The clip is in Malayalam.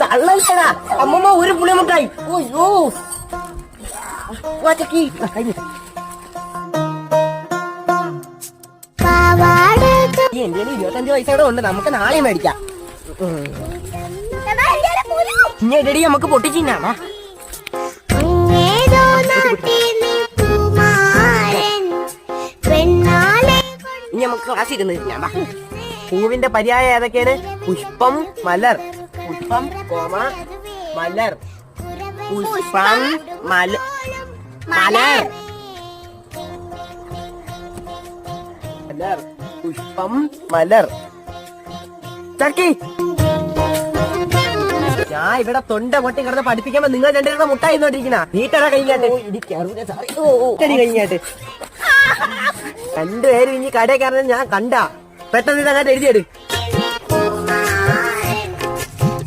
തള്ളല്ലടാ അമ്മമ്മ ഒരു പുളിമുട്ടായി എന്റെ ഇരുപത്തഞ്ച് പൈസ കൂടെ ഉണ്ട്. നമുക്ക് നാളെ മേടിക്കാം. ഇനി എടി നമുക്ക് പൊട്ടിച്ചിന്നാണോ ക്ലാസ് ഇരുന്ന്. പൂവിന്റെ പര്യായം ഏതൊക്കെയാണ്? പുഷ്പം മലർ. പുഷ്പം കോമ മലർ. പുഷ്പം മല മലർ. മലർ. പുഷ്പം മലർ. ചക്കി. ഞാൻ ഇവിടെ തൊണ്ട പൊട്ടി കിടന്ന് പഠിപ്പിക്കുമ്പോ നിങ്ങൾ രണ്ടുപേരുടെ മുട്ടായി നോട്ടിരിക്കണ നീട്ടട കഴിഞ്ഞാട്ട് കഴിഞ്ഞാട്ട് രണ്ടുപേരും ഇനി കടയിൽ കയറുന്നത് ഞാൻ കണ്ട. പെട്ടെന്ന് ഇതങ്ങാട്ട് എഴുതിയെടു.